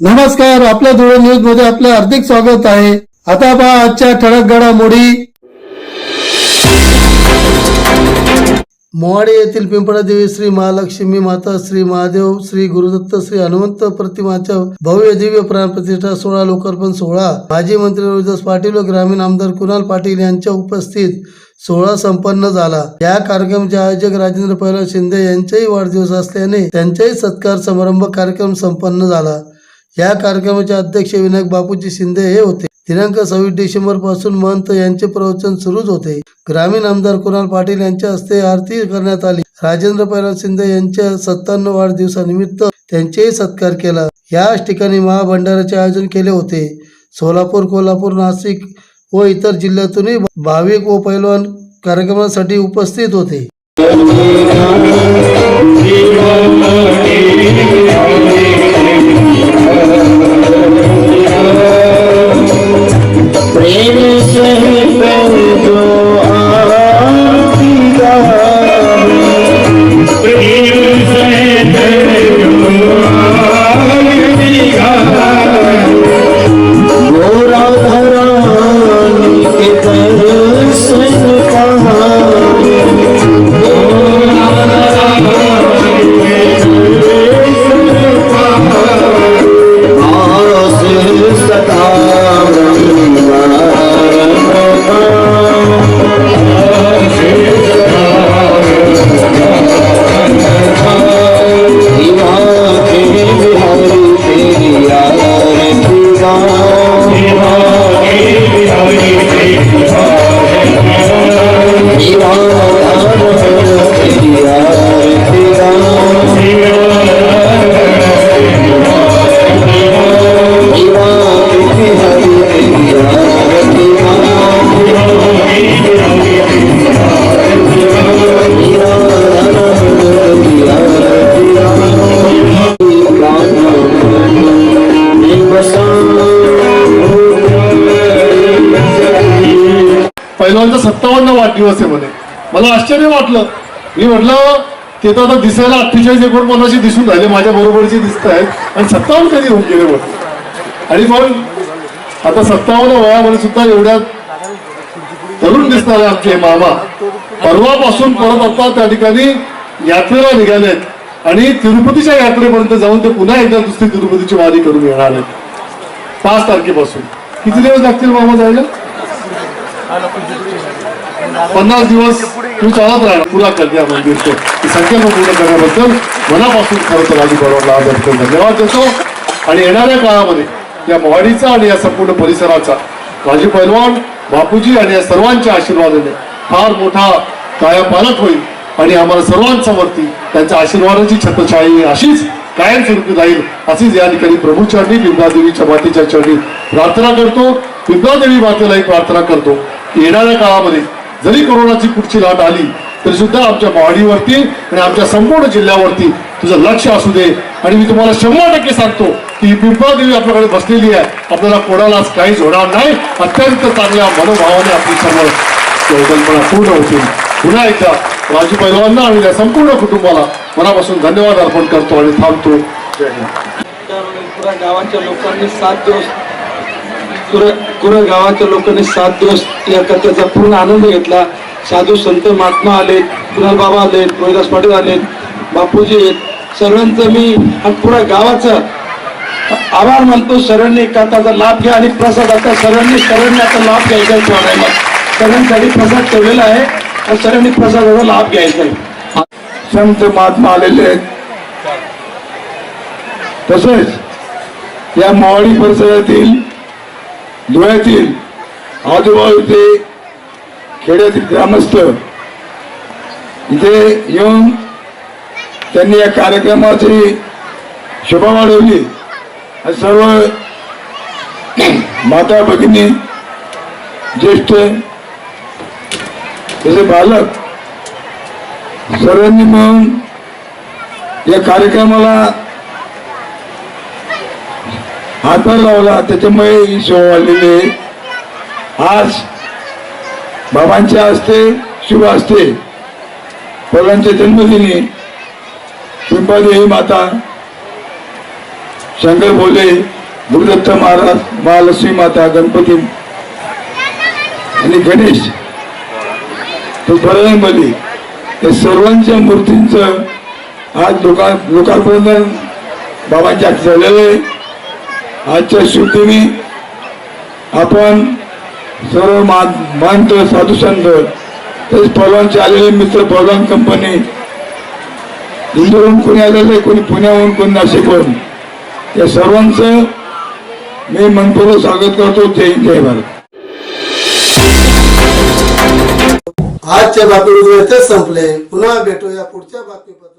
नमस्कार आपल्या धुळे न्यूजमध्ये आपलं हार्दिक स्वागत आहे. आता पहा आजच्या ठळक घडामोडी. मोहाडे येथील पिंपळादेवी श्री महालक्ष्मी माता श्री महादेव श्री गुरुदत्त श्री हनुमंत प्रतिमाच्या भव्य दिव्य प्राणप्रतिष्ठा सोहळा लोकार्पण सोहळा. माजी मंत्री रोहिदास पाटील व ग्रामीण आमदार कुणाल पाटील यांच्या उपस्थित सोहळा संपन्न झाला. या कार्यक्रमाचे आयोजक राजेंद्र पैलवान शिंदे यांचाही वाढदिवस असल्याने त्यांचाही सत्कार समारंभ कार्यक्रम संपन्न झाला. या कार्यक्रमाचे अध्यक्ष विनायक बापूजी शिंदे हे होते. दिनांक सव्वीस डिसेंबरपासून महंत यांचे प्रवचन सुरूच होते. ग्रामीण आमदार कुणाल पाटील यांच्या हस्ते आरती करण्यात आली. राजेंद्र पैलवान शिंदे यांच्या सत्तावन्न वाढदिवसानिमित्त त्यांचेही सत्कार केला. याच ठिकाणी महाभंडाराचे आयोजन केले होते. सोलापूर कोल्हापूर नाशिक व इतर जिल्ह्यातूनही भाविक व पैलवान कार्यक्रमासाठी उपस्थित होते. Yeah. पहिल्यांदा सत्तावन्न वाढदिवस आहे म्हणे. मला आश्चर्य वाटलं. मी म्हटलं ते तर आता दिसायला अठ्ठेचाळीस एकोणपन्नासशे दिसून राहिले माझ्या बरोबरचे दिसत आहेत. आणि सत्तावन्न कधी होऊन गेले म्हटलं आणि मग आता सत्तावन्न वयामध्ये सुद्धा एवढ्या तरुण दिसणारे आमचे मामा परवापासून परत आता त्या ठिकाणी यात्रेला निघालेत आणि तिरुपतीच्या यात्रेपर्यंत जाऊन ते पुन्हा एकदा दुसरी तिरुपतीची वारी करून येणार आहेत. पाच तारखेपासून. किती दिवस लागतील मामा जायला? पन्नास दिवस तू चालत राहणार पुरा कर द्या मंदिर ही संकल्प पूर्ण करण्याबद्दल मनापासून खरं तर आधी बरोबर आज धन्यवाद देतो. आणि येणाऱ्या काळामध्ये या मोहाडीचा आणि या संपूर्ण परिसराचा माझे पैलवान बापूजी आणि या सर्वांच्या आशीर्वादाने फार मोठा कायापालट होईल. आणि आम्हाला सर्वांसमोरती त्यांच्या आशीर्वादाची छत्रछाई अशीच कायमस्वरूपी राहील अशीच या ठिकाणी प्रभू चरणी बिंबादेवीच्या मातेच्या चरणी प्रार्थना करतो. बिंबादेवी मातेलाही प्रार्थना करतो. येणाऱ्या काळामध्ये जरी कोरोनाची पुढची लाट आली तरी सुद्धा आमच्या बॉडीवरती आणि आमच्या संपूर्ण जिल्ह्यावरती तुझं लक्ष असू दे. आणि मी तुम्हाला शंभर टक्के सांगतो की पिंपळ देवी आपल्याकडे बसलेली आहे. आपल्याला कोणालाच काहीच होणार नाही. अत्यंत चांगल्या मनोभावाने आपली समोर संकल्पना पूर्ण होतील. पुन्हा एकदा राजू पैलवांना आणि त्या संपूर्ण कुटुंबाला मनापासून धन्यवाद अर्पण करतो आणि थांबतो. पुरा गावाच्या लोकांनी सात दिवस पुरा पुरा गावाच्या लोकांनी सात दिवस या कथेचा पूर्ण आनंद घेतला. साधू संत महात्मा आलेत कुणाल बाबा आलेत रोहिदास पाटील आलेत बापूजी आहेत. सर्वांचं मी आणि पुरा गावाचा आभार मानतो. सर्वांनी कथाचा लाभ घ्या आणि प्रसाद आता सर्वांनी सर्वांनी आता लाभ घ्यायचा आहे ठेवलाय सर्वांसाठी प्रसाद ठेवलेला आहे आणि सर्वांनी प्रसादाचा लाभ घ्यायचा आहे. संत महात्मा आलेले आहेत. तसेच या मावळी परिसरातील धुळ्यातील आजूबाजूचे खेड्यातील ग्रामस्थ इथे येऊन त्यांनी या कार्यक्रमाची शोभा वाढवली. सर्व माता भगिनी ज्येष्ठ तसे बालक सर्वांनी मिळून या कार्यक्रमाला हातभार लावला त्याच्यामुळे ही शोभा वाढलेली आहे. आज बाबांच्या हस्ते शुभ असते पवारांच्या जन्मदिनी पिंपादेवी माता शंकर भोले गुरुदत्त महाराज महालक्ष्मी माता गणपती आणि गणेश तो बजरंग बली सर्वांच्या मूर्तींचं आज लोका लोकांपर्यंत बाबांच्या झालेलं आहे. आजच्या शुद्धीने आपण सर्व मान मानत साधू संत तसेच पहलवानचे आलेले मित्र पहलवान कंपनी इंदोरहून कोणी आलेलं आहे कोणी पुण्याहून कोणी नाशिकहून या सर्वांचं मी मनपूर्वक स्वागत करतो. जय हिंद जय भारत. आजच्या बातमीपत्र संपले. पुन्हा भेटूया पुढच्या बातमीपर्यंत